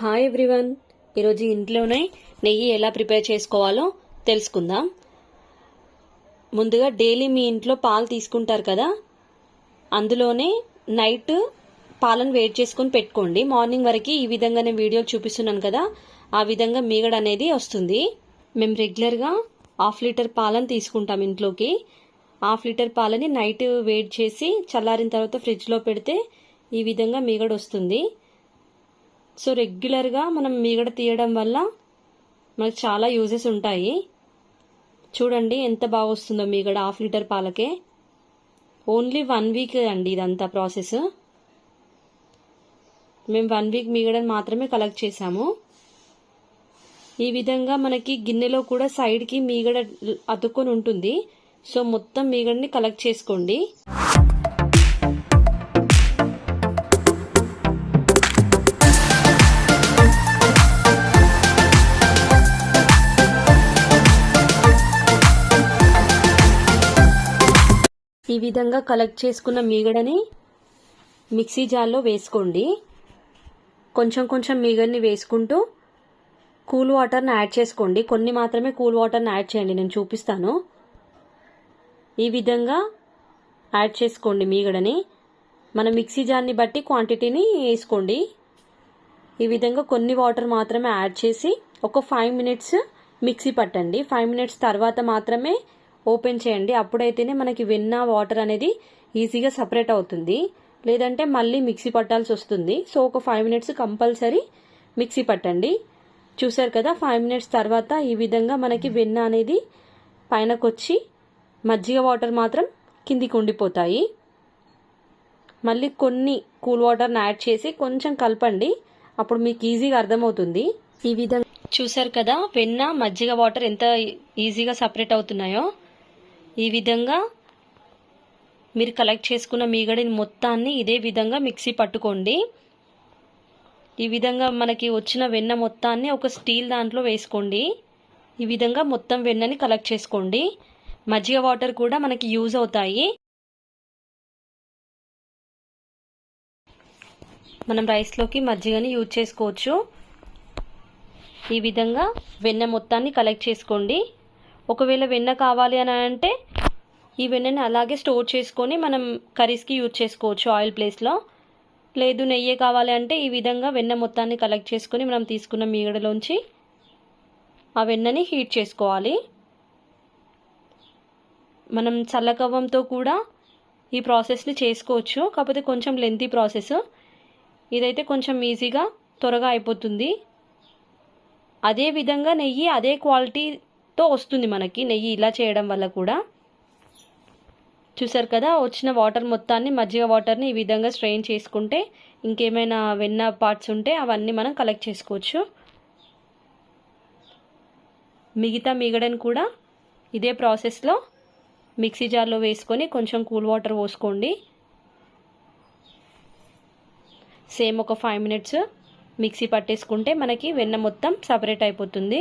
Hi everyone ఈరోజు ఇంట్లోనే నెయ్యి ఎలా ప్రిపేర్ చేసుకోవాలో తెలుసుకుందాం. ముందుగా డైలీ మీ ఇంట్లో పాలు తీసుకుంటారు కదా? అందులోనే నైట్ పాలను వేడి చేసుకొని పెట్టుకోండి. మార్నింగ్ వరకు ఈ విధంగా నేను వీడియో చూపిస్తున్నాను కదా? ఆ విధంగా మీగడ అనేది వస్తుంది. మేము రెగ్యులర్గా హాఫ్ లీటర్ పాలను తీసుకుంటాం ఇంట్లోకి. హాఫ్ లీటర్ పాలని నైట్ వేడి చేసి చల్లారిన తర్వాత ఫ్రిడ్జ్లో పెడితే ఈ విధంగా మీగడ వస్తుంది. సో రెగ్యులర్గా మనం మీగడ తీయడం వల్ల మనకు చాలా యూజెస్ ఉంటాయి. చూడండి ఎంత బాగా వస్తుందో మీగడ హాఫ్ లీటర్ పాలకే. ఓన్లీ వన్ వీక్ అండి ఇదంతా ప్రాసెస్. మేము వన్ వీక్ మీగడని మాత్రమే కలెక్ట్ చేసాము ఈ విధంగా మనకి గిన్నెలో కూడా సైడ్కి మీగడ అతుక్కొని ఉంటుంది. సో మొత్తం మీగడని కలెక్ట్ చేసుకోండి. ఈ విధంగా కలెక్ట్ చేసుకున్న మీగడని మిక్సీ జార్లో వేసుకోండి. కొంచెం కొంచెం మీగడిని వేసుకుంటూ కూల్ వాటర్ని యాడ్ చేసుకోండి. కొన్ని మాత్రమే కూల్ వాటర్ని యాడ్ చేయండి. నేను చూపిస్తాను. ఈ విధంగా యాడ్ చేసుకోండి మీగడని. మన మిక్సీ జార్ని బట్టి క్వాంటిటీని వేసుకోండి. ఈ విధంగా కొన్ని వాటర్ మాత్రమే యాడ్ చేసి ఒక ఫైవ్ మినిట్స్ మిక్సీ పట్టండి. ఫైవ్ మినిట్స్ తర్వాత మాత్రమే ఓపెన్ చేయండి. అప్పుడైతేనే మనకి వెన్న వాటర్ అనేది ఈజీగా సపరేట్ అవుతుంది. లేదంటే మళ్ళీ మిక్సీ పట్టాల్సి వస్తుంది. సో ఒక ఫైవ్ మినిట్స్ కంపల్సరీ మిక్సీ పట్టండి. చూసారు కదా ఫైవ్ మినిట్స్ తర్వాత ఈ విధంగా మనకి వెన్న అనేది పైనకొచ్చి మజ్జిగ వాటర్ మాత్రం కిందికి ఉండిపోతాయి. మళ్ళీ కొన్ని కూల్ వాటర్ని యాడ్ చేసి కొంచెం కలపండి. అప్పుడు మీకు ఈజీగా అర్థమవుతుంది. ఈ విధంగా చూసారు కదా వెన్న మజ్జిగ వాటర్ ఎంత ఈజీగా సపరేట్ అవుతున్నాయో. ఈ విధంగా మీరు కలెక్ట్ చేసుకున్న మీగడిని మొత్తాన్ని ఇదే విధంగా మిక్సీ పట్టుకోండి. ఈ విధంగా మనకి వచ్చిన వెన్న మొత్తాన్ని ఒక స్టీల్ దాంట్లో వేసుకోండి. ఈ విధంగా మొత్తం వెన్నని కలెక్ట్ చేసుకోండి. మజ్జిగ వాటర్ కూడా మనకి యూజ్ అవుతాయి. మనం రైస్లోకి మజ్జిగని యూజ్ చేసుకోవచ్చు. ఈ విధంగా వెన్న మొత్తాన్ని కలెక్ట్ చేసుకోండి. ఒకవేళ వెన్న కావాలి అని అంటే ఈ వెన్నని అలాగే స్టోర్ చేసుకొని మనం కర్రీస్కి యూజ్ చేసుకోవచ్చు ఆయిల్ ప్లేస్లో. లేదు నెయ్యి కావాలి అంటే ఈ విధంగా వెన్న మొత్తాన్ని కలెక్ట్ చేసుకొని మనం తీసుకున్న మీగడలోంచి ఆ వెన్నని హీట్ చేసుకోవాలి. మనం చల్లకవ్వంతో కూడా ఈ ప్రాసెస్ని చేసుకోవచ్చు. కాకపోతే కొంచెం లెంతీ ప్రాసెస్. ఇదైతే కొంచెం ఈజీగా త్వరగా అయిపోతుంది. అదే విధంగా నెయ్యి అదే క్వాలిటీ తో వస్తుంది మనకి నెయ్యి ఇలా చేయడం వల్ల కూడా. చూసారు కదా వచ్చిన వాటర్ మొత్తాన్ని మజ్జిగ వాటర్ని ఈ విధంగా స్ట్రెయిన్ చేసుకుంటే ఇంకేమైనా వెన్న పార్ట్స్ ఉంటే అవన్నీ మనం కలెక్ట్ చేసుకోవచ్చు. మిగతా మిగడని కూడా ఇదే ప్రాసెస్లో మిక్సీ జార్లో వేసుకొని కొంచెం కూల్ వాటర్ పోసుకోండి. సేమ్ ఒక ఫైవ్ మినిట్స్ మిక్సీ పట్టేసుకుంటే మనకి వెన్న మొత్తం సపరేట్ అయిపోతుంది.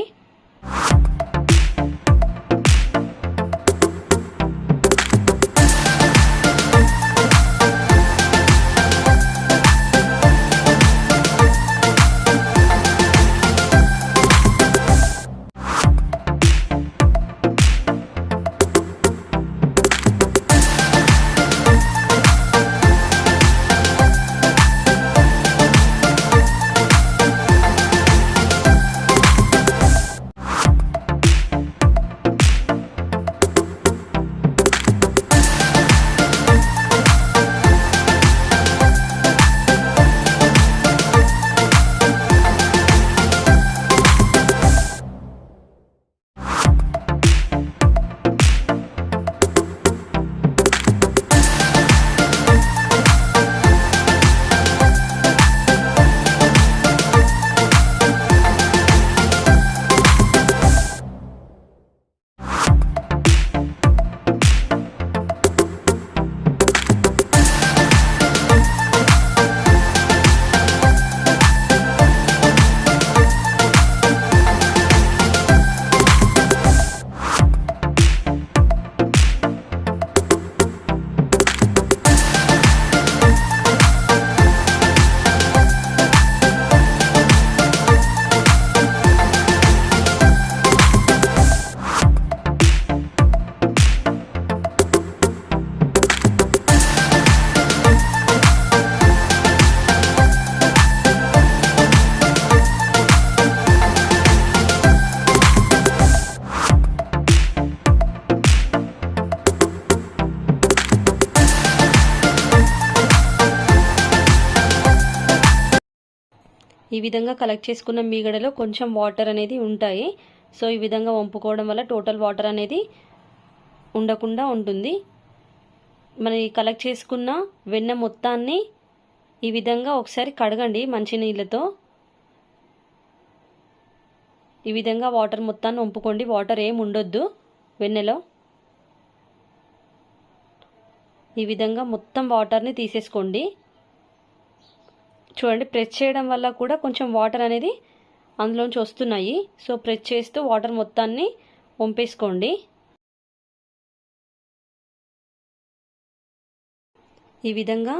ఈ విధంగా కలెక్ట్ చేసుకున్న మీగడలో కొంచెం వాటర్ అనేది ఉంటాయి. సో ఈ విధంగా వంపుకోవడం వల్ల టోటల్ వాటర్ అనేది ఉండకుండా ఉంటుంది. మన కలెక్ట్ చేసుకున్న వెన్న మొత్తాన్ని ఈ విధంగా ఒకసారి కడగండి మంచినీళ్ళతో. ఈ విధంగా వాటర్ మొత్తాన్ని వంపుకోండి. వాటర్ ఏమి ఉండొద్దు వెన్నెలో. ఈ విధంగా మొత్తం వాటర్ని తీసేసుకోండి. చూడండి ప్రెస్ చేయడం వల్ల కూడా కొంచెం వాటర్ అనేది అందులోంచి వస్తున్నాయి. సో ప్రెస్ చేస్తూ వాటర్ మొత్తాన్ని వంపేసుకోండి. ఈ విధంగా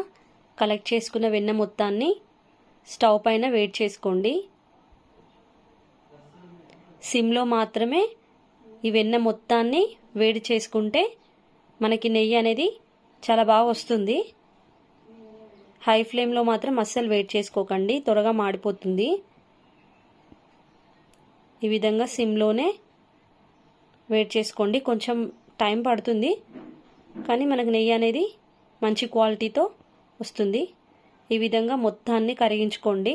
కలెక్ట్ చేసుకున్న వెన్న మొత్తాన్ని స్టవ్ పైన వేడి చేసుకోండి. సిమ్లో మాత్రమే ఈ వెన్న మొత్తాన్ని వేడి చేసుకుంటే మనకి నెయ్యి అనేది చాలా బాగా వస్తుంది. హై ఫ్లేమ్లో మాత్రం అస్సలు వెయిట్ చేసుకోకండి. త్వరగా మాడిపోతుంది. ఈ విధంగా సిమ్లోనే వెయిట్ చేసుకోండి. కొంచెం టైం పడుతుంది. కానీ మనకు నెయ్యి అనేది మంచి క్వాలిటీతో వస్తుంది. ఈ విధంగా మొత్తాన్ని కరిగించుకోండి.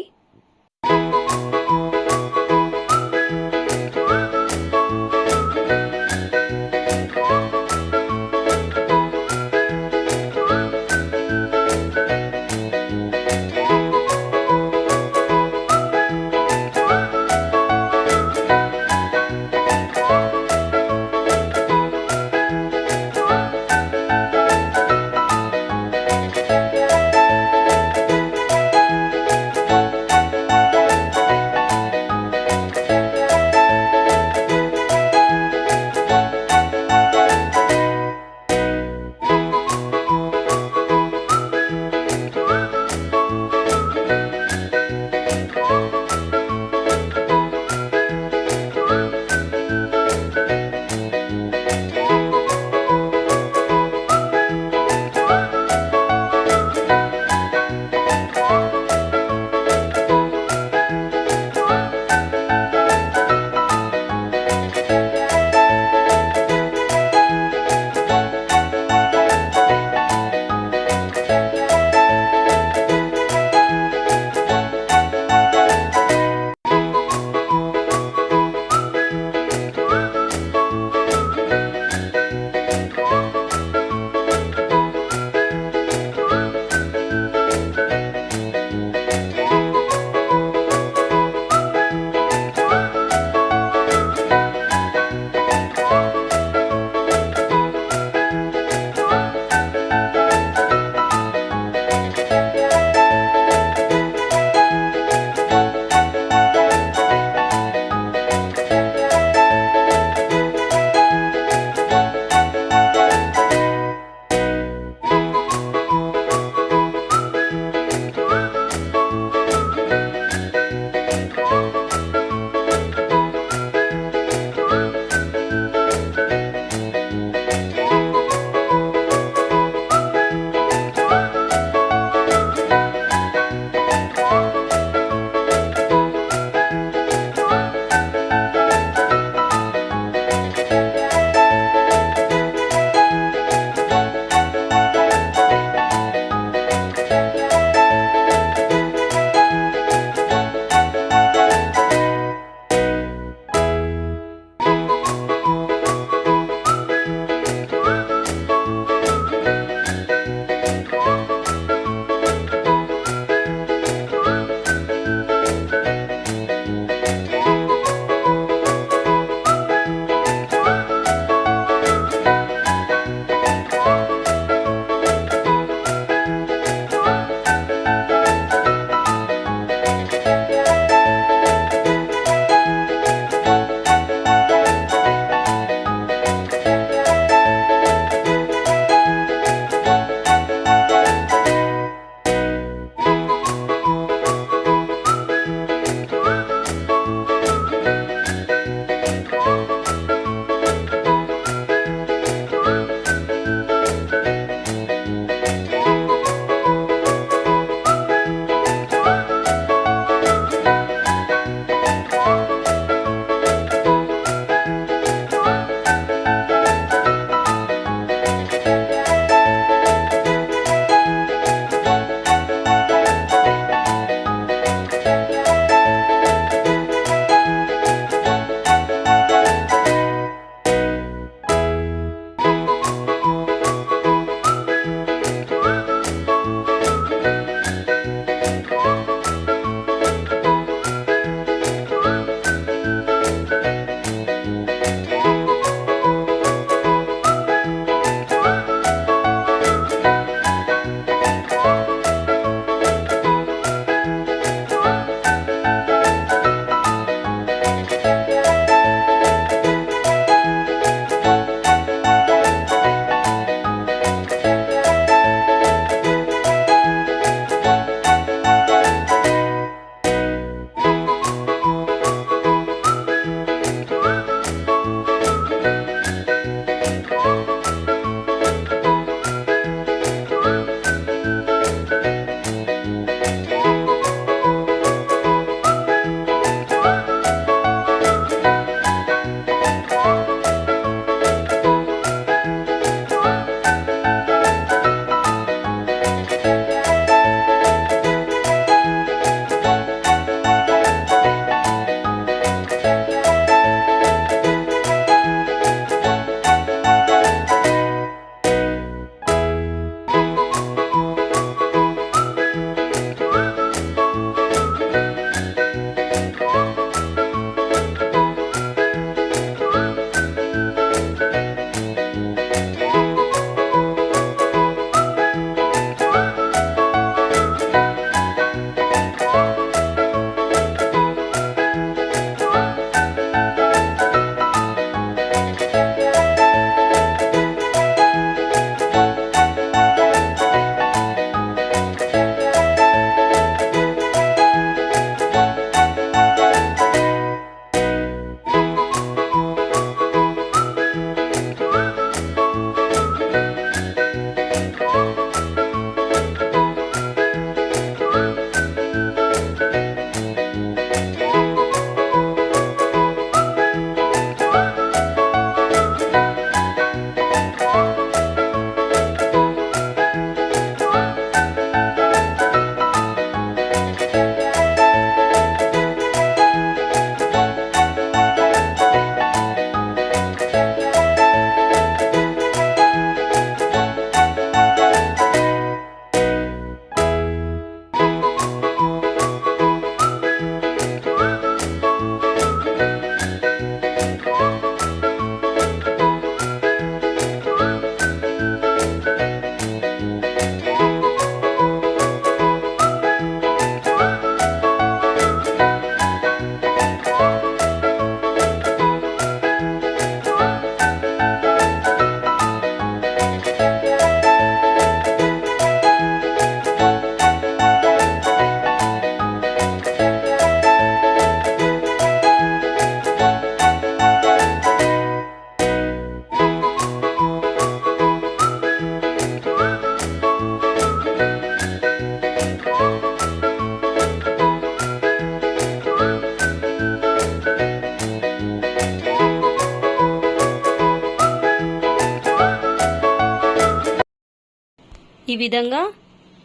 ఈ విధంగా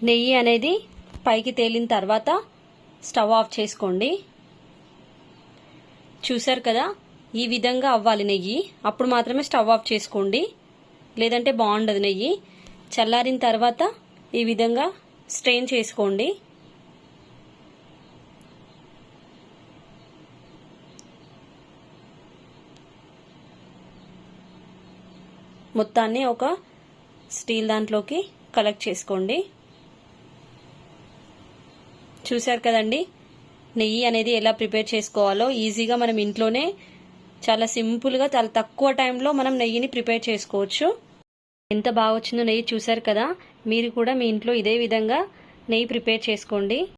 నెయ్యి అనేది పైకి తేలిన తర్వాత స్టవ్ ఆఫ్ చేసుకోండి. చూసారు కదా? ఈ విధంగా అవ్వాలి నెయ్యి. అప్పుడు మాత్రమే స్టవ్ ఆఫ్ చేసుకోండి. లేదంటే బాగుండదు నెయ్యి. చల్లారిన తర్వాత ఈ విధంగా స్ట్రెయిన్ చేసుకోండి. మొత్తాన్ని ఒక స్టీల్ దాంట్లోకి కలెక్ట్ చేసుకోండి. చూశారు కదండి? నెయ్యి అనేది ఎలా ప్రిపేర్ చేసుకోవాలో ఈజీగా మనం ఇంట్లోనే చాలా సింపుల్గా చాలా తక్కువ టైంలో మనం నెయ్యిని ప్రిపేర్ చేసుకోవచ్చు. ఎంత బాగా వచ్చిందో నెయ్యి చూశారు కదా? మీరు కూడా మీ ఇంట్లో ఇదే విధంగా నెయ్యి ప్రిపేర్ చేసుకోండి.